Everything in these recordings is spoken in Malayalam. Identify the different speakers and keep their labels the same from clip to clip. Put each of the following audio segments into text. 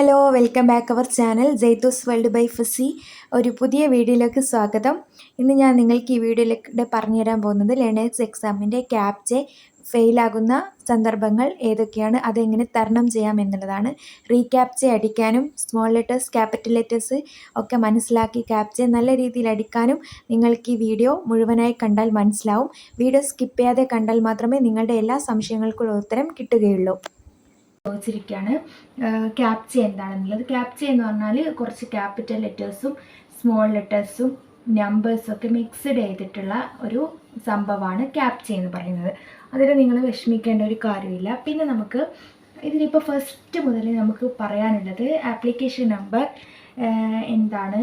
Speaker 1: Hello welcome back our channel Jaithus world by Fasi ഒരു പുതിയ വീഡിയോയിലേക്ക് സ്വാഗതം. ഇന്ന് ഞാൻ നിങ്ങൾക്ക് ഈ വീഡിയോയിലൂടെ പറഞ്ഞുതരാൻ പോകുന്നത് ലേണേഴ്സ് എക്സാമിന്റെ ക്യാപ്ചെ ഫെയിലാകുന്ന സന്ദർഭങ്ങൾ ഏതൊക്കെയാണ് അതെങ്ങനെ തരണം ചെയ്യാം എന്നുള്ളതാണ്. റീക്യാപ്ചെ അടിക്കാനും സ്മോൾ ലെറ്റേഴ്സ് ക്യാപിറ്റൽ ലെറ്റേഴ്സ് ഒക്കെ മനസ്സിലാക്കി ക്യാപ്ചെ നല്ല രീതിയിൽ അടിക്കാനും നിങ്ങൾക്ക് ഈ വീഡിയോ മുഴുവനായി കണ്ടാൽ മനസ്സിലാവും. വീഡിയോ സ്കിപ്പ് ചെയ്യാതെ കണ്ടാൽ മാത്രമേ നിങ്ങളുടെ എല്ലാ സംശയങ്ങൾക്കുള്ള ഉത്തരം കിട്ടുകയുള്ളൂ. ചോദിച്ചിരിക്കുകയാണ് ക്യാപ്ച എന്താണെന്നുള്ളത്. ക്യാപ്ച എന്ന് പറഞ്ഞാൽ കുറച്ച് ക്യാപിറ്റൽ ലെറ്റേഴ്സും സ്മോൾ ലെറ്റേഴ്സും നമ്പേഴ്സും ഒക്കെ മിക്സ്ഡ് ചെയ്തിട്ടുള്ള ഒരു സംഭവമാണ് ക്യാപ്ച എന്ന് പറയുന്നത്. അതിൽ നിങ്ങൾ വിഷമിക്കേണ്ട ഒരു കാര്യമില്ല. പിന്നെ നമുക്ക് ഇതിലിപ്പോൾ ഫസ്റ്റ് മുതൽ നമുക്ക് പറയാനുള്ളത് ആപ്ലിക്കേഷൻ നമ്പർ എന്താണ്?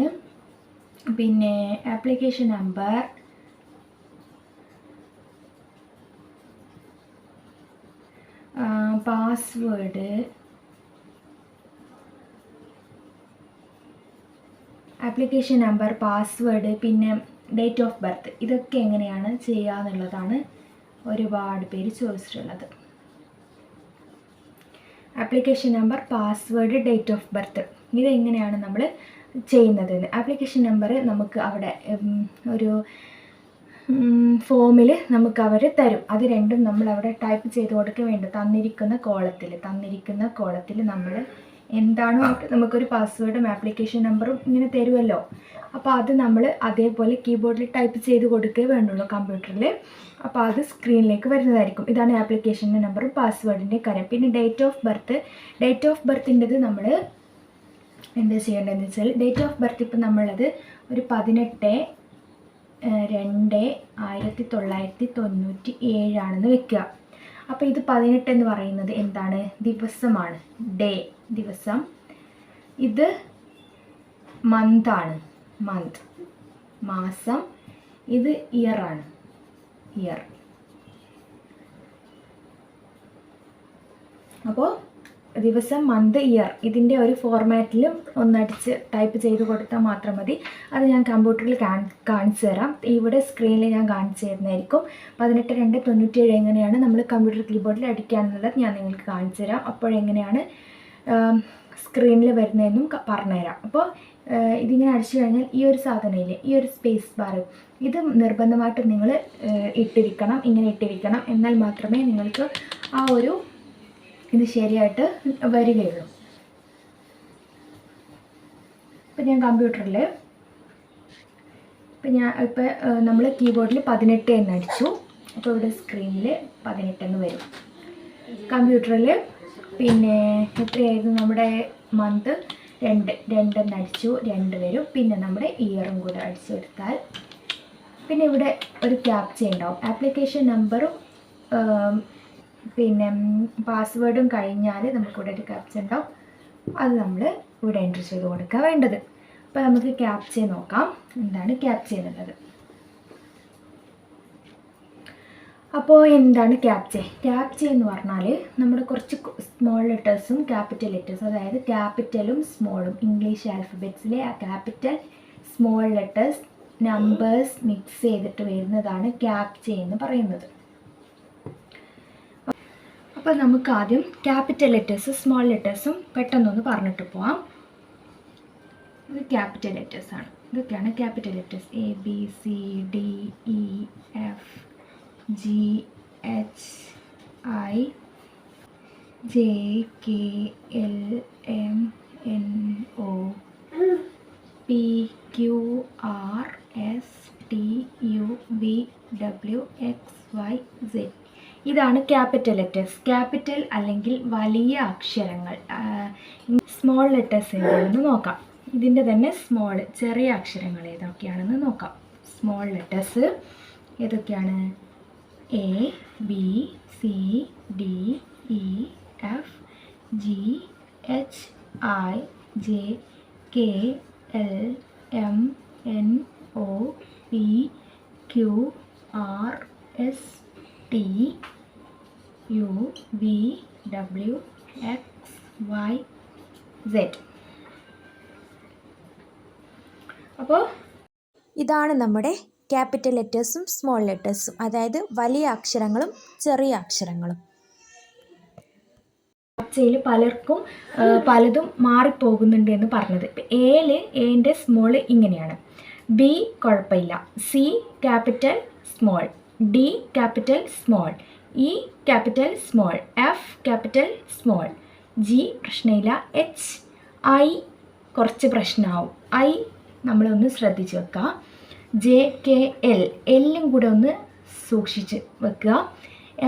Speaker 1: പിന്നെ application number password application number password പിന്നെ ഡേറ്റ് ഓഫ് ബർത്ത് ഇതൊക്കെ എങ്ങനെയാണ് ചെയ്യുക എന്നുള്ളതാണ് ഒരുപാട് പേര് ചോദിച്ചിട്ടുള്ളത്. Application number password date of birth ഇതെങ്ങനെയാണ് നമ്മൾ ചെയ്യുന്നത്? ആപ്ലിക്കേഷൻ നമ്പർ നമുക്ക് അവിടെ ഒരു ഫോമിൽ നമുക്ക് അവർ തരും. അത് രണ്ടും നമ്മൾ അവിടെ ടൈപ്പ് ചെയ്ത് കൊടുക്കുക വേണ്ട. തന്നിരിക്കുന്ന കോളത്തിൽ തന്നിരിക്കുന്ന കോളത്തിൽ നമ്മൾ എന്താണോ നമുക്കൊരു പാസ്വേഡും ആപ്ലിക്കേഷൻ നമ്പറും ഇങ്ങനെ തരുമല്ലോ അപ്പോൾ അത് നമ്മൾ അതേപോലെ കീബോർഡിൽ ടൈപ്പ് ചെയ്ത് കൊടുക്കേ വേണ്ടുള്ളൂ കമ്പ്യൂട്ടറിൽ അപ്പോൾ അത് സ്ക്രീനിലേക്ക് വരുന്നതായിരിക്കും. ഇതാണ് ആപ്ലിക്കേഷന്റെ നമ്പറും പാസ്വേഡിന്റെ കാര്യം. പിന്നെ date of birth date of ബർത്തിന്റെത് നമ്മൾ എന്താ ചെയ്യേണ്ടതെന്ന് വെച്ചാൽ ഡേറ്റ് ഓഫ് ബർത്ത് ഇപ്പം നമ്മളത് ഒരു പതിനെട്ട് രണ്ട് ആയിരത്തി തൊള്ളായിരത്തി തൊണ്ണൂറ്റി ഏഴാണെന്ന് വെക്കുക. അപ്പോൾ ഇത് പതിനെട്ട് എന്ന് പറയുന്നത് എന്താണ്? ദിവസമാണ്. ഡേ ദിവസം. ഇത് മന്താണ് മന്ത് മാസം. ഇത് ഇയർ ആണ്. ഇയർ അപ്പോൾ ദിവസം മന്ത് ഇയർ ഇതിന്റെ ഒരു ഫോർമാറ്റിലും ഒന്നടിച്ച് ടൈപ്പ് ചെയ്ത് കൊടുത്താൽ മാത്രം മതി. അത് ഞാൻ കമ്പ്യൂട്ടറിൽ കാണിച്ചു തരാം. ഇവിടെ സ്ക്രീനിൽ ഞാൻ കാണിച്ചു തരുന്നതായിരിക്കും. പതിനെട്ട് രണ്ട് തൊണ്ണൂറ്റേഴ് എങ്ങനെയാണ് നമ്മൾ കമ്പ്യൂട്ടർ കീബോർഡിൽ അടിക്കാനുള്ളത് ഞാൻ നിങ്ങൾക്ക് കാണിച്ചു തരാം. അപ്പോഴെങ്ങനെയാണ് സ്ക്രീനിൽ വരുന്നതെന്നും പറഞ്ഞുതരാം അപ്പോൾ ഇതിങ്ങനെ അടിച്ചു കഴിഞ്ഞാൽ ഈ ഒരു സാധനമില്ലേ ഈ ഒരു സ്പേസ് ബാർ ഇത് നിർബന്ധമായിട്ടും നിങ്ങൾ ഇട്ടിരിക്കണം ഇങ്ങനെ ഇട്ടിരിക്കണം. എന്നാൽ മാത്രമേ നിങ്ങൾക്ക് ആ ഒരു ഇത് ശരിയായിട്ട് വരികയുള്ളൂ. ഇപ്പം ഞാൻ കമ്പ്യൂട്ടറിൽ ഇപ്പം ഞാൻ ഇപ്പം നമ്മൾ കീബോർഡിൽ പതിനെട്ട് എന്ന് അടിച്ചു. അപ്പോൾ ഇവിടെ സ്ക്രീനിൽ പതിനെട്ടെന്ന് വരും. കമ്പ്യൂട്ടറിൽ പിന്നെ എത്രയായിരുന്നു? നമ്മുടെ മന്ത് രണ്ട് രണ്ടെന്ന് അടിച്ചു രണ്ട് വരും. പിന്നെ നമ്മുടെ ഇയറും കൂടെ അടിച്ചെടുത്താൽ പിന്നെ ഇവിടെ ഒരു ക്യാപ്ച ഉണ്ടാവും. ആപ്ലിക്കേഷൻ നമ്പറും പിന്നെ പാസ്വേഡും കഴിഞ്ഞാൽ നമുക്കിവിടെ ഒരു ക്യാപ്ച ഉണ്ടാവും. അത് നമ്മൾ ഇവിടെ എൻട്രി ചെയ്ത് കൊടുക്കുക വേണ്ടത്. അപ്പോൾ നമുക്ക് ക്യാപ്ച നോക്കാം. എന്താണ് ക്യാപ്ച എന്നുള്ളത് അപ്പോൾ എന്താണ് ക്യാപ്ച ക്യാപ്ച എന്ന് പറഞ്ഞാൽ നമ്മൾ കുറച്ച് സ്മോൾ ലെറ്റേഴ്സും ക്യാപിറ്റൽ ലെറ്റേഴ്സും അതായത് ക്യാപിറ്റലും സ്മോളും ഇംഗ്ലീഷ് ആൽഫബറ്റ്സിലെ ആ capital small letters numbers mix ചെയ്തിട്ട് വരുന്നതാണ് ക്യാപ്ച എന്ന് പറയുന്നത്. അപ്പോൾ നമുക്ക് ആദ്യം ക്യാപിറ്റൽ ലെറ്റേഴ്സ് സ്മോൾ ലെറ്റേഴ്സും പെട്ടെന്നൊന്ന് പറഞ്ഞിട്ട് പോവാം. ഇത് ക്യാപിറ്റൽ ലെറ്റേഴ്സ് ആണ്. ഇതൊക്കെയാണ് capital letters A B C D E F G H I J K L M N O P Q R S T U V W X Y Z ഇതാണ് ക്യാപിറ്റൽ ലെറ്റേഴ്സ് ക്യാപിറ്റൽ അല്ലെങ്കിൽ വലിയ അക്ഷരങ്ങൾ. സ്മോൾ ലെറ്റേഴ്സ് ഏതാണെന്ന് നോക്കാം. ഇതിന്റെ തന്നെ സ്മോൾ ചെറിയ അക്ഷരങ്ങൾ ഏതൊക്കെയാണെന്ന് നോക്കാം. സ്മോൾ ലെറ്റേഴ്സ് ഏതൊക്കെയാണ്? A B C D E F G H I J K L M N O P Q R S T U V W X Y Z അപ്പോൾ
Speaker 2: ഇതാണ് നമ്മുടെ ക്യാപിറ്റൽ ലെറ്റേഴ്സും സ്മോൾ ലെറ്റേഴ്സും അതായത് വലിയ അക്ഷരങ്ങളും ചെറിയ അക്ഷരങ്ങളും.
Speaker 1: ചർച്ചയിൽ പലർക്കും പലതും മാറിപ്പോകുന്നുണ്ട് എന്ന് പറഞ്ഞത്. ഏൽ എന്റെ സ്മോൾ ഇങ്ങനെയാണ്. ബി കുഴപ്പമില്ല. C capital small. D capital small. E capital small F capital small G പ്രശ്നമില്ല എച്ച്. ഐ കുറച്ച് പ്രശ്നമാവും ഐ നമ്മളൊന്ന് ശ്രദ്ധിച്ച് വെക്കുക ജെ കെ എൽ എല്ലും കൂടെ ഒന്ന് സൂക്ഷിച്ച് വെക്കുക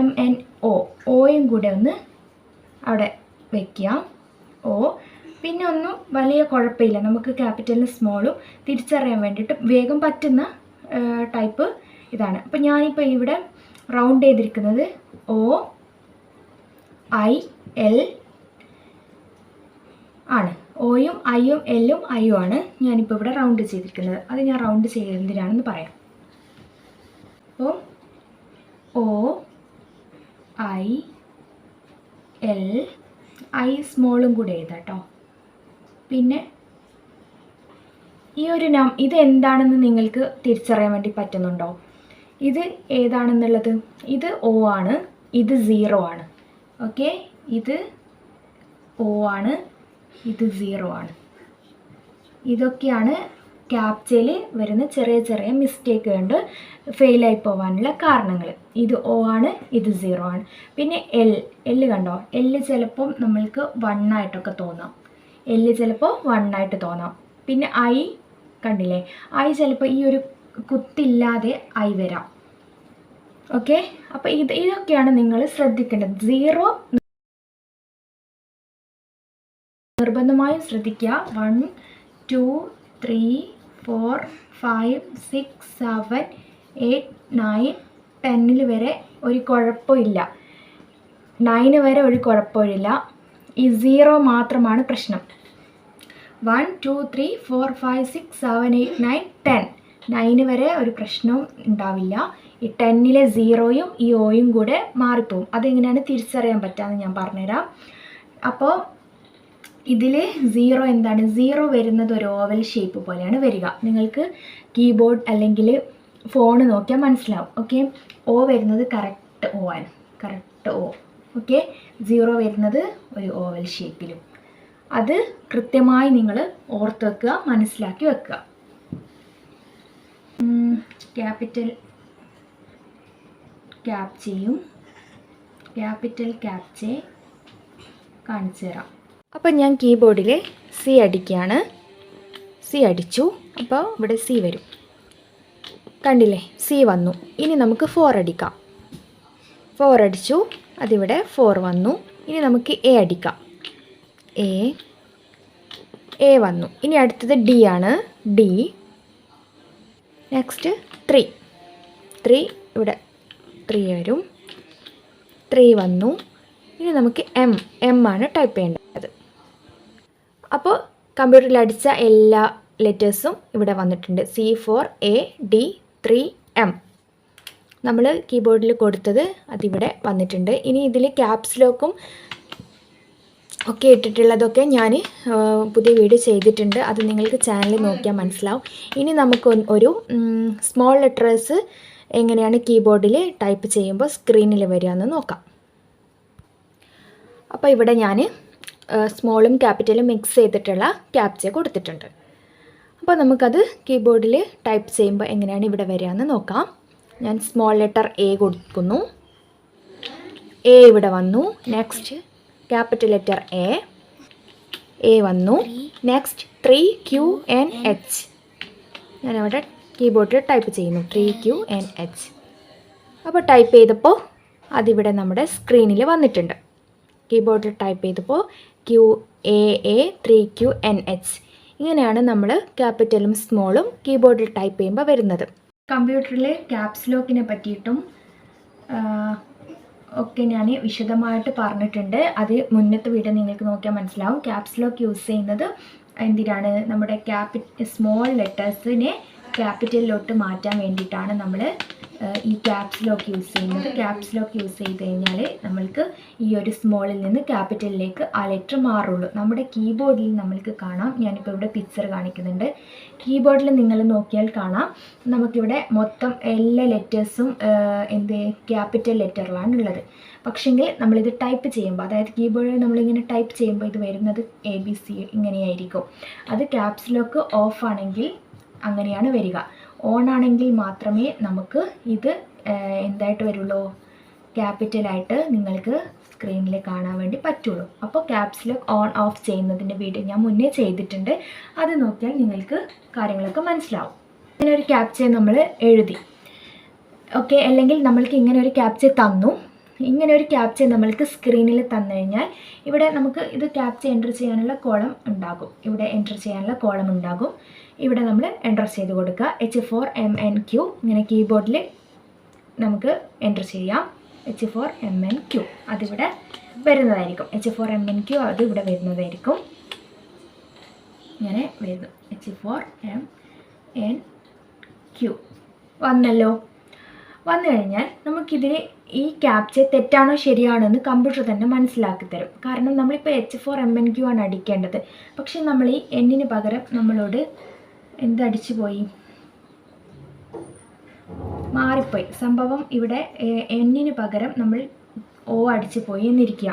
Speaker 1: എം എൻ ഒ ഓയും കൂടെ ഒന്ന് അവിടെ വയ്ക്കുക ഓ പിന്നെ ഒന്നും വലിയ കുഴപ്പമില്ല. നമുക്ക് ക്യാപിറ്റലും സ്മോളും തിരിച്ചറിയാൻ വേണ്ടിയിട്ട് വേഗം പറ്റുന്ന ടൈപ്പ് ഇതാണ്. അപ്പം ഞാനിപ്പോൾ ഇവിടെ റൗണ്ട് ചെയ്തിരിക്കുന്നത് ഒ ഐ എൽ ആണ്. ഒയും ഐയും എല്ലും ഐയും ആണ് ഞാനിപ്പോൾ ഇവിടെ റൗണ്ട് ചെയ്തിരിക്കുന്നത്. അത് ഞാൻ റൗണ്ട് ചെയ്യുന്നതിനാണെന്ന് പറയാം. അപ്പോൾ ഒ ഐ എൽ ഐ സ്മോളും കൂടെ എഴുതാം കേട്ടോ പിന്നെ ഈ ഒരു നം ഇത് എന്താണെന്ന് നിങ്ങൾക്ക് തിരിച്ചറിയാൻ വേണ്ടി പറ്റുന്നുണ്ടോ? ഇത് ഏതാണെന്നുള്ളത്? ഇത് ഒ ആണ്. ഇത് സീറോ ആണ്. ഓക്കെ ഇത് ഒ ആണ്. ഇത് സീറോ ആണ്. ഇതൊക്കെയാണ് ക്യാപ്ചയിൽ വരുന്ന ചെറിയ ചെറിയ മിസ്റ്റേക്ക് കൊണ്ട് ഫെയിലായി പോകാനുള്ള കാരണങ്ങൾ ഇത് ഒ ആണ് ഇത് സീറോ ആണ്. പിന്നെ എൽ എല്ല് കണ്ടോ? എല്ല് ചിലപ്പം നമ്മൾക്ക് വൺ ആയിട്ടൊക്കെ തോന്നാം. എല്ല് ചിലപ്പോൾ വൺ ആയിട്ട് തോന്നാം. പിന്നെ ഐ കണ്ടില്ലേ? ഐ ചിലപ്പോൾ ഈ ഒരു കുത്തില്ലാതെ ആയി വരാം. ഓക്കെ അപ്പോൾ ഇത് ഇതൊക്കെയാണ് നിങ്ങൾ ശ്രദ്ധിക്കേണ്ടത്. സീറോ നിർബന്ധമായും ശ്രദ്ധിക്കുക. One two three four five six seven eight nine ടെന്നിൽ വരെ ഒരു കുഴപ്പമില്ല. നയന് വരെ ഒരു കുഴപ്പമില്ല. ഈ സീറോ മാത്രമാണ് പ്രശ്നം. One two three four five six seven eight nine ten nine വരെ ഒരു പ്രശ്നവും ഉണ്ടാവില്ല. ഈ ടെന്നിലെ സീറോയും ഈ ഓയും കൂടെ മാറിപ്പോവും. അതെങ്ങനെയാണ് തിരിച്ചറിയാൻ പറ്റുകയെന്ന് ഞാൻ പറഞ്ഞുതരാം. അപ്പോൾ ഇതിൽ സീറോ എന്താണ്? സീറോ വരുന്നത് ഒരു ഓവൽ ഷേപ്പ് പോലെയാണ് വരിക. നിങ്ങൾക്ക് കീബോർഡ് അല്ലെങ്കിൽ ഫോൺ നോക്കിയാൽ മനസ്സിലാവും. ഓക്കെ ഓ വരുന്നത് കറക്റ്റ് ഓ ആണ്. കറക്റ്റ് ഓ ഓക്കെ സീറോ വരുന്നത് ഒരു ഓവൽ ഷേപ്പിലും അത് കൃത്യമായി നിങ്ങൾ ഓർത്ത് വെക്കുക മനസ്സിലാക്കി വെക്കുക. ക്യാപിറ്റൽ ക്യാപ്ചയും ക്യാപിറ്റൽ ക്യാപ്ചയെ കാണിച്ചു തരാം. അപ്പം ഞാൻ കീബോർഡിൽ സി അടിക്കുകയാണ്. സി അടിച്ചു. അപ്പോൾ ഇവിടെ സി വരും. കണ്ടില്ലേ? സി വന്നു. ഇനി നമുക്ക് ഫോർ അടിക്കാം. ഫോർ അടിച്ചു. അതിവിടെ ഫോർ വന്നു. ഇനി നമുക്ക് എ അടിക്കാം. എ എ വന്നു. ഇനി അടുത്തത് ഡി ആണ്. ഡി നെക്സ്റ്റ് ത്രീ ത്രീ ഇവിടെ ത്രീ വരും. ത്രീ വന്നു. ഇനി നമുക്ക് എം എം ആണ് ടൈപ്പ് ചെയ്യേണ്ടത്. അപ്പോൾ കമ്പ്യൂട്ടറിൽ അടിച്ച എല്ലാ ലെറ്റേഴ്സും ഇവിടെ വന്നിട്ടുണ്ട്. C four A D three M നമ്മൾ കീബോർഡിൽ കൊടുത്തത് അതിവിടെ വന്നിട്ടുണ്ട്. ഇനി ഇതിൽ ക്യാപ്സ് ലോക്കും ഒക്കെ ഇട്ടിട്ടുള്ളതൊക്കെ ഞാൻ പുതിയ വീഡിയോ ചെയ്തിട്ടുണ്ട്. അത് നിങ്ങൾക്ക് ചാനലിൽ നോക്കിയാൽ മനസ്സിലാവും. ഇനി നമുക്ക് ഒരു സ്മോൾ ലെറ്റേഴ്സ് എങ്ങനെയാണ് കീബോർഡിൽ ടൈപ്പ് ചെയ്യുമ്പോൾ സ്ക്രീനിൽ വരിക എന്ന് നോക്കാം. അപ്പോൾ ഇവിടെ ഞാൻ സ്മോളും ക്യാപിറ്റലും മിക്സ് ചെയ്തിട്ടുള്ള ക്യാപ്ച കൊടുത്തിട്ടുണ്ട്. അപ്പോൾ നമുക്കത് കീബോർഡിൽ ടൈപ്പ് ചെയ്യുമ്പോൾ എങ്ങനെയാണ് ഇവിടെ വരിക എന്ന് നോക്കാം. ഞാൻ സ്മോൾ ലെറ്റർ എ കൊടുക്കുന്നു. എ ഇവിടെ വന്നു. Next capital letter A. A വന്നു. Next three Q N H ഞാനവിടെ കീബോർഡിൽ ടൈപ്പ് ചെയ്യുന്നു. ത്രീ ക്യു എൻ എച്ച് അപ്പോൾ ടൈപ്പ് ചെയ്തപ്പോൾ അതിവിടെ നമ്മുടെ സ്ക്രീനിൽ വന്നിട്ടുണ്ട്. കീബോർഡിൽ ടൈപ്പ് ചെയ്തപ്പോൾ Q A A three Q N H ഇങ്ങനെയാണ് നമ്മൾ ക്യാപിറ്റലും സ്മോളും കീബോർഡിൽ ടൈപ്പ് ചെയ്യുമ്പോൾ വരുന്നത്. കമ്പ്യൂട്ടറിലെ ക്യാപ്സ് ലോക്കിനെ പറ്റിയിട്ടും ഒക്കെ ഞാൻ വിശദമായിട്ട് പറഞ്ഞിട്ടുണ്ട്. അത് മുന്നത്തെ വീഡിയോ നിങ്ങൾക്ക് നോക്കിയാൽ മനസ്സിലാവും. ക്യാപ്സ് ലോക്ക് യൂസ് ചെയ്യുന്നത് എന്തിനാണ്? നമ്മുടെ ക്യാപി സ്മോൾ ലെറ്റേഴ്സിനെ ക്യാപിറ്റലിലോട്ട് മാറ്റാൻ വേണ്ടിയിട്ടാണ് നമ്മൾ ഈ ക്യാപ്സ് ലോക്ക് യൂസ് ചെയ്യുന്നത്. ക്യാപ്സ് ലോക്ക് യൂസ് ചെയ്ത് കഴിഞ്ഞാൽ നമ്മൾക്ക് ഈ ഒരു സ്മോളിൽ നിന്ന് ക്യാപിറ്റലിലേക്ക് ആ ലെറ്റർ മാറുള്ളൂ. നമ്മുടെ കീബോർഡിൽ നമ്മൾക്ക് കാണാം. ഞാനിപ്പോൾ ഇവിടെ പിക്ചർ കാണിക്കുന്നുണ്ട്. കീബോർഡിൽ നിങ്ങൾ നോക്കിയാൽ കാണാം. നമുക്കിവിടെ മൊത്തം എല്ലാ ലെറ്റേഴ്സും എന്ത് ക്യാപിറ്റൽ ലെറ്ററിലാണ് ഉള്ളത്. പക്ഷേങ്കിൽ നമ്മളിത് ടൈപ്പ് ചെയ്യുമ്പോൾ അതായത് കീബോർഡിൽ നമ്മളിങ്ങനെ ടൈപ്പ് ചെയ്യുമ്പോൾ ഇത് വരുന്നത് എ ബി സി ഇങ്ങനെയായിരിക്കും. അത് ക്യാപ്സ് ലോക്ക് ഓഫ് ആണെങ്കിൽ അങ്ങനെയാണ് വരിക. ഓൺ ആണെങ്കിൽ മാത്രമേ നമുക്ക് ഇത് എന്തായിട്ട് വരുള്ളൂ? ക്യാപിറ്റലായിട്ട് നിങ്ങൾക്ക് സ്ക്രീനിൽ കാണാൻ വേണ്ടി പറ്റുള്ളൂ. അപ്പോൾ ക്യാപ്സ് ലോക്ക് ഓൺ ഓഫ് ചെയ്യുന്നതിന്റെ വീഡിയോ ഞാൻ മുന്നേ ചെയ്തിട്ടുണ്ട്. അത് നോക്കിയാൽ നിങ്ങൾക്ക് കാര്യങ്ങളൊക്കെ മനസ്സിലാവും. ഇങ്ങനെ ഒരു ക്യാപ്ചർ നമ്മൾ എഴുതി. ഓക്കെ അല്ലെങ്കിൽ നമ്മൾക്ക് ഇങ്ങനെ ഒരു ക്യാപ്ചർ തന്നു. ഇങ്ങനെ ഒരു ക്യാപ്ചർ നമ്മൾക്ക് സ്ക്രീനിൽ തന്നു കഴിഞ്ഞാൽ ഇവിടെ നമുക്ക് ഇത് ക്യാപ്ചർ എന്റർ ചെയ്യാനുള്ള കോളം ഉണ്ടാകും. ഇവിടെ എന്റർ ചെയ്യാനുള്ള കോളം ഉണ്ടാകും. ഇവിടെ നമ്മൾ എന്റർ ചെയ്ത് കൊടുക്കുക. H four M N Q ഇങ്ങനെ കീബോർഡിൽ നമുക്ക് എന്റർ ചെയ്യാം. H four M N Q അതിവിടെ വരുന്നതായിരിക്കും. H four M N Q അത് ഇവിടെ വരുന്നതായിരിക്കും. ഇങ്ങനെ വരുന്നു. H four M N Q വന്നല്ലോ. വന്നു കഴിഞ്ഞാൽ നമുക്കിതിൽ ഈ ക്യാപ്ച തെറ്റാണോ ശരിയാണോ എന്ന് കമ്പ്യൂട്ടർ തന്നെ മനസ്സിലാക്കി തരും. കാരണം നമ്മളിപ്പോൾ H four M N Q ആണ് അടിക്കേണ്ടത്. പക്ഷേ നമ്മൾ ഈ എന്നിന് പകരം നമ്മളോട് എന്തടിച്ചു പോയി? മാറിപ്പോയി. സംഭവം ഇവിടെ എന്നിന് പകരം നമ്മൾ ഒ അടിച്ചു പോയി എന്നിരിക്കുക.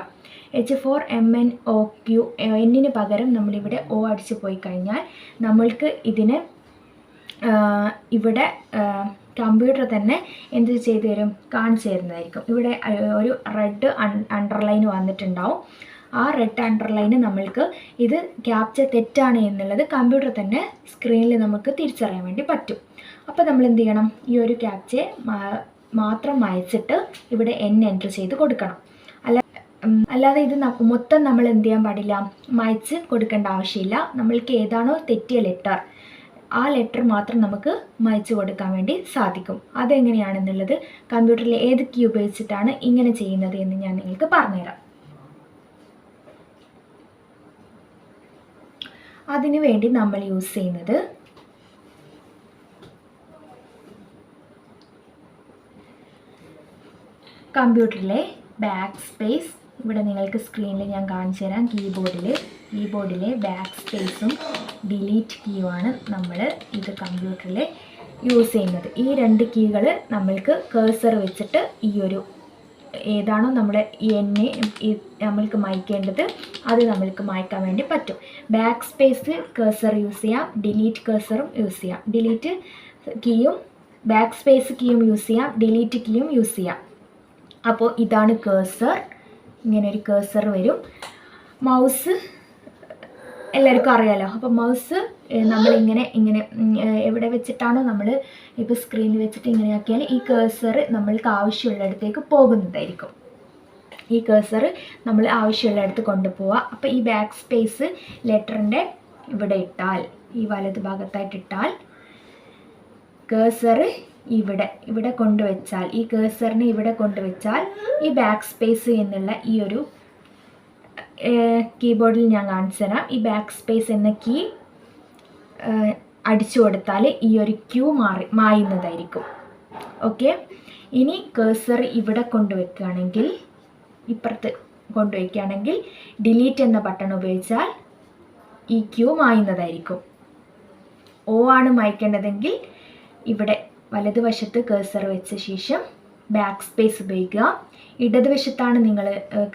Speaker 1: H four M N O Q എന്നിന് പകരം നമ്മളിവിടെ ഒ അടിച്ചു പോയി കഴിഞ്ഞാൽ നമ്മൾക്ക് ഇതിന് ഇവിടെ കമ്പ്യൂട്ടർ തന്നെ എന്ത് ചെയ്തു തരും? കാണിച്ചു തരുന്നതായിരിക്കും. ഇവിടെ ഒരു റെഡ് അണ്ടർലൈൻ വന്നിട്ടുണ്ടാവും. ആ റെഡ് അണ്ടർലൈന് നമ്മൾക്ക് ഇത് ക്യാപ്ചർ തെറ്റാണ് എന്നുള്ളത് കമ്പ്യൂട്ടർ തന്നെ സ്ക്രീനിൽ നമുക്ക് തിരിച്ചറിയാൻ വേണ്ടി പറ്റും. അപ്പോൾ നമ്മൾ എന്ത് ചെയ്യണം? ഈ ഒരു ക്യാപ്ചർ മാത്രം അയച്ചിട്ട് ഇവിടെ എൻ എന്റർ ചെയ്ത് കൊടുക്കണം. അല്ല അല്ലാതെ ഇത് മൊത്തം നമ്മൾ എന്ത് ചെയ്യാൻ പാടില്ല? മായ്ച്ച് കൊടുക്കേണ്ട ആവശ്യമില്ല. നമ്മൾക്ക് ഏതാണോ തെറ്റിയ ലെറ്റർ ആ ലെറ്റർ മാത്രം നമുക്ക് മായ്ച്ചു കൊടുക്കാൻ വേണ്ടി സാധിക്കും. അതെങ്ങനെയാണെന്നുള്ളത് കമ്പ്യൂട്ടറിൽ ഏത് കീ ഉപയോഗിച്ചിട്ടാണ് ഇങ്ങനെ ചെയ്യുന്നത് എന്ന് ഞാൻ നിങ്ങൾക്ക് പറഞ്ഞുതരാം. അതിനു വേണ്ടി നമ്മൾ യൂസ് ചെയ്യുന്നത് കമ്പ്യൂട്ടറിലെ ബാക്ക് സ്പേസ് ഇവിടെ നിങ്ങൾക്ക് സ്ക്രീനിൽ ഞാൻ കാണിച്ചു തരാം. കീബോർഡിൽ കീബോർഡിലെ ബാക്ക് സ്പേസും ഡിലീറ്റ് കീയുമാണ് നമ്മൾ ഇത് കമ്പ്യൂട്ടറിൽ യൂസ് ചെയ്യുന്നത്. ഈ രണ്ട് കീകൾ നമ്മൾക്ക് കേഴ്സർ വെച്ചിട്ട് ഈ ഒരു ഏതാണോ നമ്മുടെ എന്നെ നമ്മൾക്ക് മായ്ക്കേണ്ടത് അത് നമ്മൾക്ക് മായ്ക്കാൻ വേണ്ടി പറ്റും. ബാക്ക് സ്പേസ് കേഴ്സർ യൂസ് ചെയ്യാം ഡിലീറ്റ് കേഴ്സറും യൂസ് ചെയ്യാം. ഡിലീറ്റ് കീയും ബാക്ക് സ്പേസ് കീയും യൂസ് ചെയ്യാം ഡിലീറ്റ് കീയും യൂസ് ചെയ്യാം. അപ്പോൾ ഇതാണ് കേഴ്സർ ഇങ്ങനെ ഒരു കേഴ്സർ വരും. മൗസ് എല്ലാവർക്കും അറിയാലോ. അപ്പോൾ മൗസ് നമ്മളിങ്ങനെ ഇങ്ങനെ എവിടെ വെച്ചിട്ടാണോ നമ്മൾ ഇപ്പോൾ സ്ക്രീനിൽ വെച്ചിട്ട് ഇങ്ങനെ ആക്കിയാൽ ഈ കേഴ്സർ നമ്മൾക്ക് ആവശ്യമുള്ളിടത്തേക്ക് പോകുന്നതായിരിക്കും. ഈ കേഴ്സർ നമ്മൾ ആവശ്യമുള്ളിടത്ത് കൊണ്ടുപോവുക അപ്പോൾ ഈ ബാക്ക് സ്പേസ് ലെറ്ററിന്റെ ഇവിടെ ഇട്ടാൽ ഈ വലത് ഭാഗത്തായിട്ട് ഇട്ടാൽ കേഴ്സർ ഇവിടെ ഇവിടെ കൊണ്ടുവച്ചാൽ ഈ കേഴ്സറിനെ ഇവിടെ കൊണ്ടുവച്ചാൽ ഈ ബാക്ക് സ്പേസ് എന്നുള്ള ഈ ഒരു കീബോർഡിൽ ഞാൻ കാണിച്ചു തരാം. ഈ ബാക്ക് സ്പേസ് എന്ന കീ അടിച്ചു കൊടുത്താൽ ഈ ഒരു ക്യൂ മാറി മായുന്നതായിരിക്കും. ഓക്കെ ഇനി കേഴ്സർ ഇവിടെ കൊണ്ടുവയ്ക്കുകയാണെങ്കിൽ ഇപ്പുറത്ത് കൊണ്ടുവയ്ക്കുകയാണെങ്കിൽ ഡിലീറ്റ് എന്ന ബട്ടൺ ഉപയോഗിച്ചാൽ ഈ ക്യൂ മായുന്നതായിരിക്കും. ഓ ആണ് മായ്ക്കേണ്ടതെങ്കിൽ ഇവിടെ വലതുവശത്ത് കേഴ്സർ വെച്ച ശേഷം ബാക്ക് സ്പേസ് ഉപയോഗിക്കുക. ഇടതുവശത്താണ് നിങ്ങൾ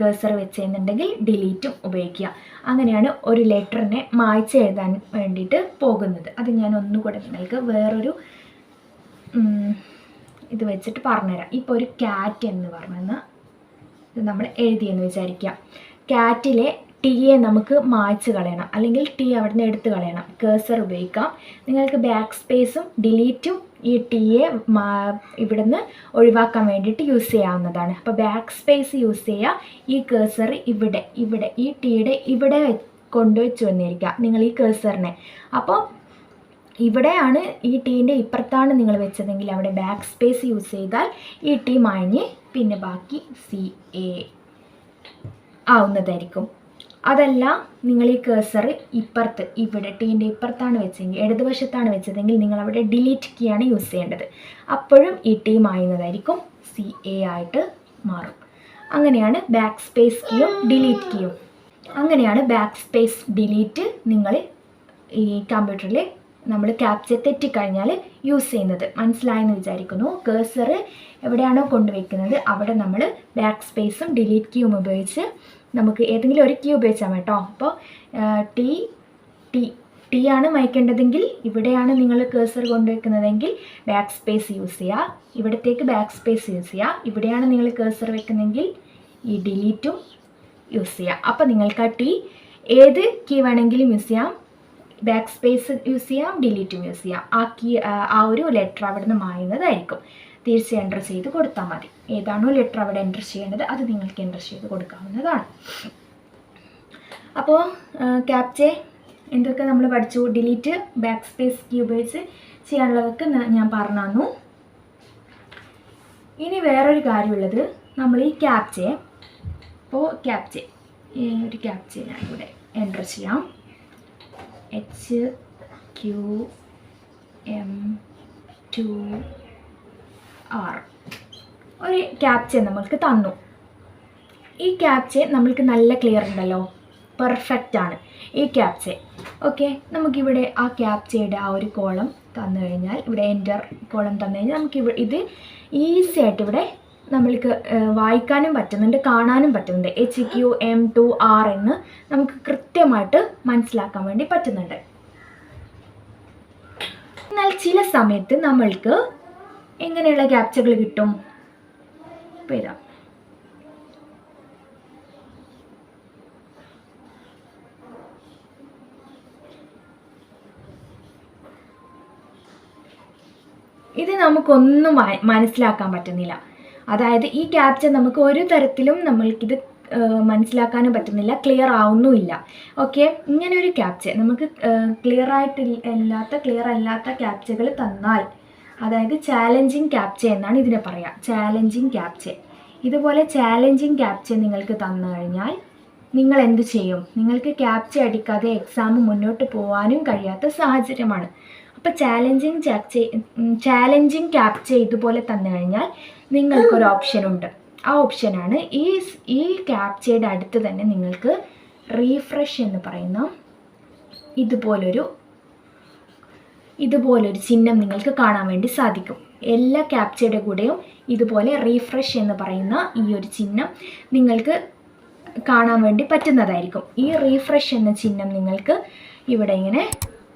Speaker 1: കേസർ വെച്ചതെന്നുണ്ടെങ്കിൽ ഡിലീറ്റും ഉപയോഗിക്കുക. അങ്ങനെയാണ് ഒരു ലെറ്ററിനെ മായ്ച്ച് എഴുതാൻ വേണ്ടിയിട്ട് പോകുന്നത്. അത് ഞാൻ ഒന്നുകൂടെ നിങ്ങൾക്ക് വേറൊരു ഇത് വെച്ചിട്ട് പറഞ്ഞുതരാം. ഇപ്പോൾ ഒരു ക്യാറ്റ് എന്ന് പറഞ്ഞെന്ന് നമ്മൾ എഴുതിയെന്ന് വിചാരിക്കുക ക്യാറ്റിലെ ടീയെ നമുക്ക് മായ്ച്ച് കളയണം. അല്ലെങ്കിൽ ടീ അവിടെ നിന്ന് എടുത്ത് കളയണം. കേസർ ഉപയോഗിക്കാം. നിങ്ങൾക്ക് ബാക്ക് സ്പേസും ഡിലീറ്റും ഈ ടീയെ ഇവിടുന്ന് ഒഴിവാക്കാൻ വേണ്ടിയിട്ട് യൂസ് ചെയ്യാവുന്നതാണ്. അപ്പോൾ ബാക്ക് സ്പേസ് യൂസ് ചെയ്യുക. ഈ കേസർ ഇവിടെ ഇവിടെ ഈ ടീയുടെ ഇവിടെ കൊണ്ടുവച്ച് വന്നിരിക്കുക. നിങ്ങൾ ഈ കേസറിനെ അപ്പോൾ ഇവിടെയാണ് ഈ ടീന്റെ ഇപ്പുറത്താണ് നിങ്ങൾ വെച്ചതെങ്കിൽ അവിടെ ബാക്ക് സ്പേസ് യൂസ് ചെയ്താൽ ഈ ടീ മാഞ്ഞ് പിന്നെ ബാക്കി സി എ ആവുന്നതായിരിക്കും. അതല്ല നിങ്ങൾ ഈ കേസർ ഇപ്പുറത്ത് ഇവിടെ ടീന്റെ ഇപ്പുറത്താണ് വെച്ചെങ്കിൽ ഇടതുവശത്താണ് വെച്ചതെങ്കിൽ നിങ്ങൾ അവിടെ ഡിലീറ്റ് കീയാണ് യൂസ് ചെയ്യേണ്ടത്. അപ്പോഴും ഈ ടീ മായുന്നതായിരിക്കും സി എ ആയിട്ട് മാറും. അങ്ങനെയാണ് ബാക്ക് സ്പേസ് കീയും ഡിലീറ്റ് കീയും അങ്ങനെയാണ് ബാക്ക് സ്പേസ് ഡിലീറ്റ് നിങ്ങൾ ഈ കമ്പ്യൂട്ടറിൽ നമ്മൾ ക്യാപ്ചർ തെറ്റിക്കഴിഞ്ഞാൽ യൂസ് ചെയ്യുന്നത്. മനസ്സിലായെന്ന് വിചാരിക്കുന്നു. കേസർ എവിടെയാണോ കൊണ്ടുവയ്ക്കുന്നത് അവിടെ നമ്മൾ ബാക്ക് സ്പേസും ഡിലീറ്റ് കീയും ഉപയോഗിച്ച് നമുക്ക് ഏതെങ്കിലും ഒരു കീ ഉപയോഗിച്ചാൽ കേട്ടോ അപ്പോൾ ടി ടി ടി ആണ് മയക്കേണ്ടതെങ്കിൽ ഇവിടെയാണ് നിങ്ങൾ കേസർ കൊണ്ടുവയ്ക്കുന്നതെങ്കിൽ ബാക്ക് സ്പേസ് യൂസ് ചെയ്യുക ഇവിടത്തേക്ക് ബാക്ക് സ്പേസ് യൂസ് ചെയ്യുക ഇവിടെയാണ് നിങ്ങൾ കേസർ വെക്കുന്നതെങ്കിൽ ഈ ഡിലീറ്റും യൂസ് ചെയ്യുക അപ്പോൾ നിങ്ങൾക്ക് ആ ടി ഏത് കീ വേണമെങ്കിലും യൂസ് ചെയ്യാം. ബാക്ക് സ്പേസ് യൂസ് ചെയ്യാം ഡിലീറ്റും യൂസ് ചെയ്യാം. ആ കീ ആ ഒരു ലെറ്റർ അവിടെ നിന്ന് മായുന്നതായിരിക്കും. തിരിച്ച് എന്റർ ചെയ്ത് കൊടുത്താൽ മതി. ഏതാണോ ലെറ്റർ അവിടെ എന്റർ ചെയ്യേണ്ടത് അത് നിങ്ങൾക്ക് എന്റർ ചെയ്ത് കൊടുക്കാവുന്നതാണ്. അപ്പോൾ ക്യാപ്ചെ എന്തൊക്കെ നമ്മൾ പഠിച്ചു? ഡിലീറ്റ് ബാക്ക് സ്പേസ് ക്യൂബേഴ്സ് ചെയ്യാനുള്ളതൊക്കെ ഞാൻ പറഞ്ഞു തന്നു. ഇനി വേറൊരു കാര്യമുള്ളത് നമ്മൾ ഈ ക്യാപ്ചെ ഇപ്പോൾ ക്യാപ്ചെ ഒരു ക്യാപ്ചെ ഇവിടെ എന്റർ ചെയ്യാം. H Q M two R ഒരു ക്യാപ്ചെ നമ്മൾക്ക് തന്നു. ഈ ക്യാപ്ചെ നമ്മൾക്ക് നല്ല ക്ലിയർ ഉണ്ടല്ലോ. പെർഫെക്റ്റ് ആണ്. ഈ ക്യാപ്ചെ ഓക്കെ നമുക്കിവിടെ ആ ക്യാപ്ചയുടെ ആ ഒരു കോളം തന്നു കഴിഞ്ഞാൽ ഇവിടെ എന്റർ കോളം തന്നു കഴിഞ്ഞാൽ നമുക്ക് ഇവിടെ ഇത് ഈസി ആയിട്ട് ഇവിടെ നമ്മൾക്ക് വായിക്കാനും പറ്റുന്നുണ്ട് കാണാനും പറ്റുന്നുണ്ട്. H Q M two R എന്ന് നമുക്ക് കൃത്യമായിട്ട് മനസ്സിലാക്കാൻ വേണ്ടി പറ്റുന്നുണ്ട്. എന്നാൽ ചില സമയത്ത് നമ്മൾക്ക് എങ്ങനെയുള്ള ക്യാപ്ചകൾ കിട്ടും? ഇപ്പോൾ ഇതാ ഇത് നമുക്കൊന്നും മനസ്സിലാക്കാൻ പറ്റുന്നില്ല. അതായത് ഈ ക്യാപ്ചർ നമുക്ക് ഒരു തരത്തിലും നമ്മൾക്കിത് മനസ്സിലാക്കാനും പറ്റുന്നില്ല ക്ലിയർ ആവുന്നുമില്ല. ഓക്കെ ഇങ്ങനെ ഒരു ക്യാപ്ചർ നമുക്ക് ക്ലിയർ ആയിട്ട് അല്ലാത്ത ക്ലിയർ അല്ലാത്ത ക്യാപ്ചകൾ തന്നാൽ അതായത് ചാലഞ്ചിങ് ക്യാപ്ചെ എന്നാണ് ഇതിനെ പറയുക ചാലഞ്ചിങ് ക്യാപ്ചെ ഇതുപോലെ ചാലഞ്ചിങ് ക്യാപ്ചെ നിങ്ങൾക്ക് തന്നു കഴിഞ്ഞാൽ നിങ്ങൾ എന്ത് ചെയ്യും? നിങ്ങൾക്ക് ക്യാപ്ചെ അടിക്കാതെ എക്സാം മുന്നോട്ട് പോകാനും കഴിയാത്ത സാഹചര്യമാണ്. അപ്പോൾ ചാലഞ്ചിങ് ക്യാപ്ചർ ചാലഞ്ചിങ് ക്യാപ്ചെ ഇതുപോലെ തന്നു കഴിഞ്ഞാൽ നിങ്ങൾക്കൊരു ഓപ്ഷനുണ്ട് ആ ഓപ്ഷനാണ് ഈ ഈ ക്യാപ്ചയുടെ അടുത്ത് തന്നെ നിങ്ങൾക്ക് റീഫ്രഷ് എന്ന് പറയുന്ന ഇതുപോലൊരു ഇതുപോലൊരു ചിഹ്നം നിങ്ങൾക്ക് കാണാൻ വേണ്ടി സാധിക്കും. എല്ലാ ക്യാപ്ചയുടെ കൂടെയും ഇതുപോലെ റീഫ്രഷ് എന്ന് പറയുന്ന ഈ ഒരു ചിഹ്നം നിങ്ങൾക്ക് കാണാൻ വേണ്ടി പറ്റുന്നതായിരിക്കും. ഈ റീഫ്രഷ് എന്ന ചിഹ്നം നിങ്ങൾക്ക് ഇവിടെ ഇങ്ങനെ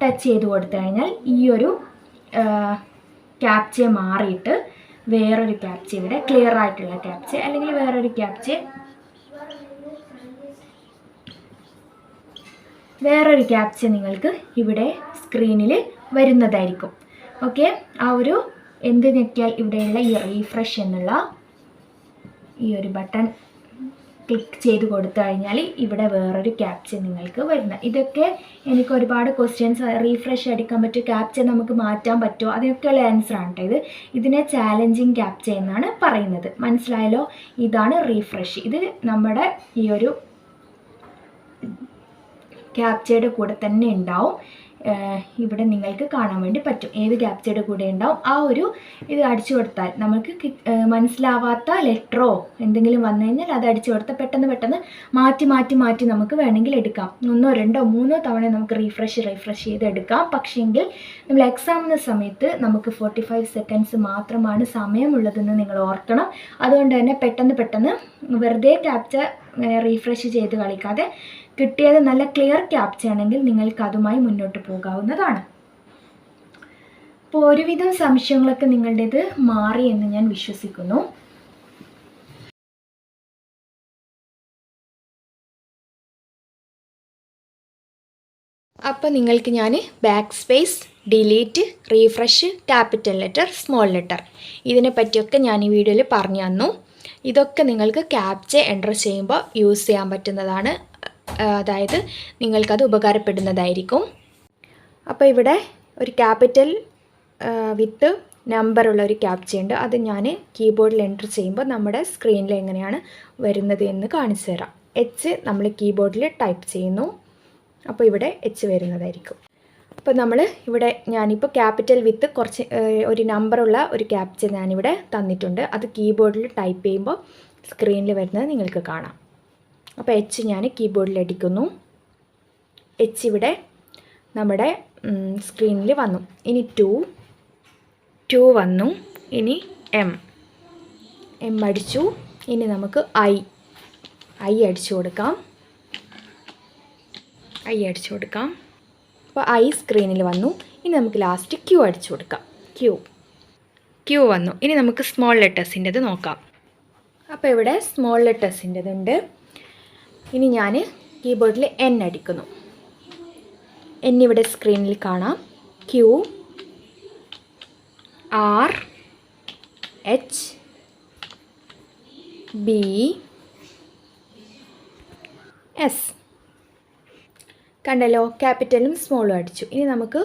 Speaker 1: ടച്ച് ചെയ്ത് കൊടുത്തു കഴിഞ്ഞാൽ ഈ ഒരു ക്യാപ്ചെ മാറിയിട്ട് വേറൊരു ക്യാപ്ച ഇവിടെ ക്ലിയർ ആയിട്ടുള്ള ക്യാപ്ച അല്ലെങ്കിൽ വേറൊരു ക്യാപ്ച വേറൊരു ക്യാപ്ച നിങ്ങൾക്ക് ഇവിടെ സ്ക്രീനിൽ വരുന്നതായിരിക്കും. ഓക്കെ ആ ഒരു എന്ത് ഞെക്കിയാൽ ഇവിടെയുള്ള ഈ റീഫ്രഷ് എന്നുള്ള ഈ ഒരു ബട്ടൺ ക്ലിക്ക് ചെയ്ത് കൊടുത്തു കഴിഞ്ഞാൽ ഇവിടെ വേറൊരു ക്യാപ്ച നിങ്ങൾക്ക് വരുന്ന ഇതൊക്കെ എനിക്ക് ഒരുപാട് ക്വസ്റ്റ്യൻസ് റീഫ്രഷ് അടിക്കാൻ പറ്റും ക്യാപ്ച നമുക്ക് മാറ്റാൻ പറ്റുമോ അതിനൊക്കെയുള്ള ആൻസർ ആണ് കേട്ടോ ഇത്. ഇതിനെ ചാലഞ്ചിങ് ക്യാപ്ച എന്നാണ് പറയുന്നത്. മനസ്സിലായല്ലോ? ഇതാണ് റീഫ്രഷ് ഇത് നമ്മുടെ ഈ ഒരു ക്യാപ്ചയുടെ കൂടെ തന്നെ ഉണ്ടാവും. ഇവിടെ നിങ്ങൾക്ക് കാണാൻ വേണ്ടി പറ്റും. ഏത് ക്യാപ്ചയുടെ കൂടെ ഉണ്ടാവും ആ ഒരു ഇത് അടിച്ചു കൊടുത്താൽ. നമുക്ക് മനസ്സിലാവാത്ത ലെറ്ററോ എന്തെങ്കിലും വന്നു കഴിഞ്ഞാൽ അത് അടിച്ചു കൊടുത്താൽ പെട്ടെന്ന് പെട്ടെന്ന് മാറ്റി മാറ്റി മാറ്റി നമുക്ക് വേണമെങ്കിൽ എടുക്കാം. ഒന്നോ രണ്ടോ മൂന്നോ തവണ നമുക്ക് റീഫ്രഷ് റീഫ്രഷ് ചെയ്ത് എടുക്കാം. പക്ഷേങ്കിൽ നമ്മൾ എക്സാമിന് സമയത്ത് നമുക്ക് ഫോർട്ടി ഫൈവ് സെക്കൻഡ്സ് മാത്രമാണ് സമയമുള്ളതെന്ന് നിങ്ങൾ ഓർക്കണം. അതുകൊണ്ട് തന്നെ പെട്ടെന്ന് പെട്ടെന്ന് വെറുതെ ക്യാപ്ച റീഫ്രഷ് ചെയ്ത് കളിക്കാതെ കിട്ടിയത് നല്ല ക്ലിയർ ക്യാപ്ച ആണെങ്കിൽ നിങ്ങൾക്ക് അതുമായി മുന്നോട്ട് പോകാവുന്നതാണ്. അപ്പോൾ ഒരുവിധം സംശയങ്ങളൊക്കെ നിങ്ങളുടേത് മാറി എന്ന് ഞാൻ വിശ്വസിക്കുന്നു. അപ്പോൾ നിങ്ങൾക്ക് ഞാൻ back space delete refresh capital letter small letter ഇതിനെ പറ്റിയൊക്കെ ഞാൻ ഈ വീഡിയോയിൽ പറഞ്ഞു തന്നു. ഇതൊക്കെ നിങ്ങൾക്ക് ക്യാപ്ച എന്റർ ചെയ്യുമ്പോൾ യൂസ് ചെയ്യാൻ പറ്റുന്നതാണ്. അതായത് നിങ്ങൾക്കത് ഉപകാരപ്പെടുന്നതായിരിക്കും. അപ്പോൾ ഇവിടെ ഒരു ക്യാപിറ്റൽ വിത്ത് നമ്പറുള്ള ഒരു ക്യാപ്ചയുണ്ട് അത് ഞാൻ കീബോർഡിൽ എന്റർ ചെയ്യുമ്പോൾ നമ്മുടെ സ്ക്രീനിൽ എങ്ങനെയാണ് വരുന്നത് എന്ന് കാണിച്ചു തരാം. എച്ച് നമ്മൾ കീബോർഡിൽ ടൈപ്പ് ചെയ്യുന്നു. അപ്പോൾ ഇവിടെ എച്ച് വരുന്നതായിരിക്കും. അപ്പോൾ നമ്മൾ ഇവിടെ ഞാനിപ്പോൾ ക്യാപിറ്റൽ വിത്ത് കുറച്ച് ഒരു നമ്പറുള്ള ഒരു ക്യാപ്ചർ ഞാനിവിടെ തന്നിട്ടുണ്ട്. അത് കീബോർഡിൽ ടൈപ്പ് ചെയ്യുമ്പോൾ സ്ക്രീനിൽ വരുന്നത് നിങ്ങൾക്ക് കാണാം. അപ്പോൾ എച്ച് ഞാൻ കീബോർഡിൽ അടിക്കുന്നു എച്ച് ഇവിടെ നമ്മുടെ സ്ക്രീനിൽ വന്നു. ഇനി ടു ടു വന്നു. ഇനി എം എം അടിച്ചു. ഇനി നമുക്ക് ഐ ഐ അടിച്ചു കൊടുക്കാം. ഐ അടിച്ചു കൊടുക്കാം. അപ്പോൾ ഐ സ്ക്രീനിൽ വന്നു. ഇനി നമുക്ക് ലാസ്റ്റ് ക്യൂ അടിച്ചു കൊടുക്കാം. ക്യൂ ക്യൂ വന്നു. ഇനി നമുക്ക് സ്മോൾ ലെറ്റേഴ്സിന്റെത് നോക്കാം. അപ്പോൾ ഇവിടെ സ്മോൾ ലെറ്റേഴ്സിന്റെതുണ്ട് ഇനി ഞാൻ കീബോർഡിൽ എൻ അടിക്കുന്നു. എൻ ഇവിടെ സ്ക്രീനിൽ കാണാം. Q R H B S കണ്ടല്ലോ ക്യാപിറ്റലും സ്മോളും അടിച്ചു. ഇനി നമുക്ക്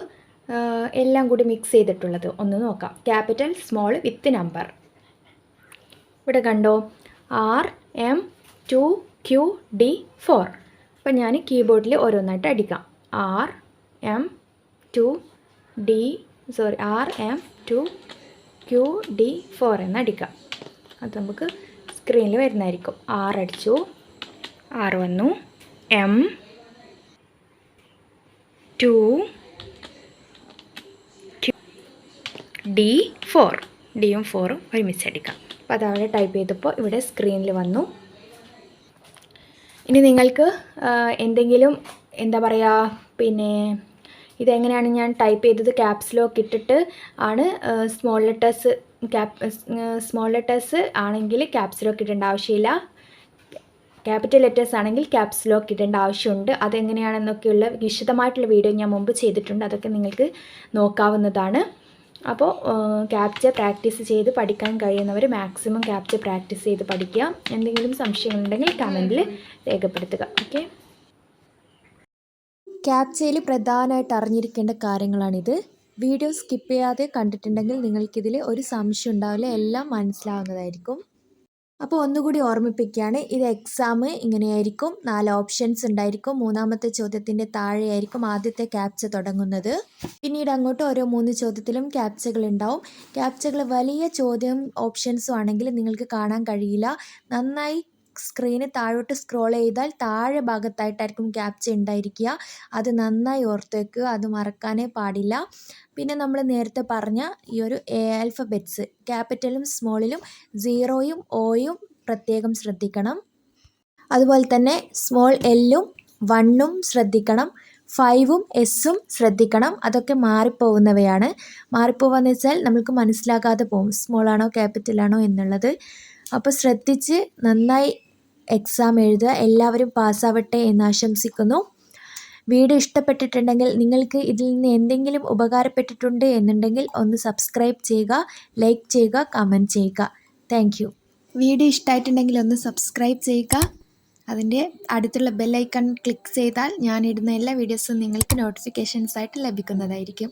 Speaker 1: എല്ലാം കൂടി മിക്സ് ചെയ്തിട്ടുള്ളത് ഒന്ന് നോക്കാം. ക്യാപിറ്റൽ സ്മോൾ വിത്ത് നമ്പർ ഇവിടെ കണ്ടോ? R M two Q D four അപ്പം ഞാൻ കീബോർഡിൽ ഓരോന്നായിട്ട് അടിക്കാം. R M two D sorry R M two Q D four എന്ന് അടിക്കാം. അത് നമുക്ക് സ്ക്രീനിൽ വരുന്നതായിരിക്കും. ആർ അടിച്ചു. ആർ വന്നു. എം ടു ഡി ഫോർ ഡിയും ഫോറും ഒരുമിച്ച് അടിക്കാം. അപ്പോൾ അതവിടെ ടൈപ്പ് ചെയ്തപ്പോൾ ഇവിടെ സ്ക്രീനിൽ വന്നു. ഇനി നിങ്ങൾക്ക് എന്തെങ്കിലും എന്താ പറയുക പിന്നെ ഇതെങ്ങനെയാണ് ഞാൻ ടൈപ്പ് ചെയ്തത്? ക്യാപ്സ് ലോക്ക് ഇട്ടിട്ട് ആണ് small letters cap small letters ആണെങ്കിൽ ക്യാപ്സ് ലോക്ക് ഇടേണ്ട ആവശ്യമില്ല. ക്യാപിറ്റൽ ലെറ്റേഴ്സ് ആണെങ്കിൽ ക്യാപ്സ് ലോക്ക് ഇടേണ്ട ആവശ്യമുണ്ട്. അതെങ്ങനെയാണെന്നൊക്കെയുള്ള വിശദമായിട്ടുള്ള വീഡിയോ ഞാൻ മുമ്പ് ചെയ്തിട്ടുണ്ട്. അതൊക്കെ നിങ്ങൾക്ക് നോക്കാവുന്നതാണ്. അപ്പോൾ ക്യാപ്ചർ പ്രാക്ടീസ് ചെയ്ത് പഠിക്കാൻ കഴിയുന്നവർ മാക്സിമം ക്യാപ്ചർ പ്രാക്ടീസ് ചെയ്ത് പഠിക്കുക. എന്തെങ്കിലും സംശയങ്ങളുണ്ടെങ്കിൽ കമന്റിൽ രേഖപ്പെടുത്തുക. ഓക്കെ
Speaker 2: ക്യാപ്ചയിൽ പ്രധാനമായിട്ട് അറിഞ്ഞിരിക്കേണ്ട കാര്യങ്ങളാണിത്. വീഡിയോ സ്കിപ്പ് ചെയ്യാതെ കണ്ടിട്ടുണ്ടെങ്കിൽ നിങ്ങൾക്കിതിൽ ഒരു സംശയം ഉണ്ടാവില്ല. എല്ലാം മനസ്സിലാവുന്നതായിരിക്കും. അപ്പോൾ ഒന്നുകൂടി ഓർമ്മിപ്പിക്കുകയാണ് ഇത് എക്സാം ഇങ്ങനെയായിരിക്കും നാല് ഓപ്ഷൻസ് ഉണ്ടായിരിക്കും മൂന്നാമത്തെ ചോദ്യത്തിന്റെ താഴെയായിരിക്കും ആദ്യത്തെ ക്യാപ്ച തുടങ്ങുന്നത്. പിന്നീട് അങ്ങോട്ട് ഓരോ മൂന്ന് ചോദ്യത്തിലും ക്യാപ്ചകൾ ഉണ്ടാവും. ക്യാപ്ചകൾ വലിയ ചോദ്യം ഓപ്ഷൻസും ആണെങ്കിൽ നിങ്ങൾക്ക് കാണാൻ കഴിയില്ല. നന്നായി സ്ക്രീന് താഴോട്ട് സ്ക്രോൾ ചെയ്താൽ താഴെ ഭാഗത്തായിട്ടായിരിക്കും ക്യാപ്ച ഉണ്ടായിരിക്കുക. അത് നന്നായി ഓർത്ത് വെക്കുക അത് മറക്കാനേ പാടില്ല. പിന്നെ നമ്മൾ നേരത്തെ പറഞ്ഞ ഈ ഒരു എ ആൽഫബെറ്റ്സ് ക്യാപിറ്റലും സ്മോളിലും സീറോയും ഓയും പ്രത്യേകം ശ്രദ്ധിക്കണം. അതുപോലെ തന്നെ സ്മോൾ എല്ലും വണ്ണും ശ്രദ്ധിക്കണം. ഫൈവും എസ്സും ശ്രദ്ധിക്കണം. അതൊക്കെ മാറിപ്പോകുന്നവയാണ് മാറിപ്പോവാന്ന് വെച്ചാൽ നമുക്ക് മനസ്സിലാകാതെ പോകും. സ്മോളാണോ ക്യാപിറ്റലാണോ എന്നുള്ളത്. അപ്പോൾ ശ്രദ്ധിച്ച് നന്നായി എക്സാം എഴുതുക. എല്ലാവരും പാസ്സാവട്ടെ എന്ന് ആശംസിക്കുന്നു. വീഡിയോ ഇഷ്ടപ്പെട്ടിട്ടുണ്ടെങ്കിൽ നിങ്ങൾക്ക് ഇതിൽ നിന്ന് എന്തെങ്കിലും ഉപകാരപ്പെട്ടിട്ടുണ്ട് എന്നുണ്ടെങ്കിൽ ഒന്ന് സബ്സ്ക്രൈബ് ചെയ്യുക ലൈക്ക് ചെയ്യുക കമന്റ് ചെയ്യുക. താങ്ക്
Speaker 1: വീഡിയോ ഇഷ്ടമായിട്ടുണ്ടെങ്കിൽ ഒന്ന് സബ്സ്ക്രൈബ് ചെയ്യുക. അതിന്റെ അടുത്തുള്ള ബെല്ലൈക്കൺ ക്ലിക്ക് ചെയ്താൽ ഞാനിടുന്ന എല്ലാ വീഡിയോസും നിങ്ങൾക്ക് നോട്ടിഫിക്കേഷൻസ് ആയിട്ട് ലഭിക്കുന്നതായിരിക്കും.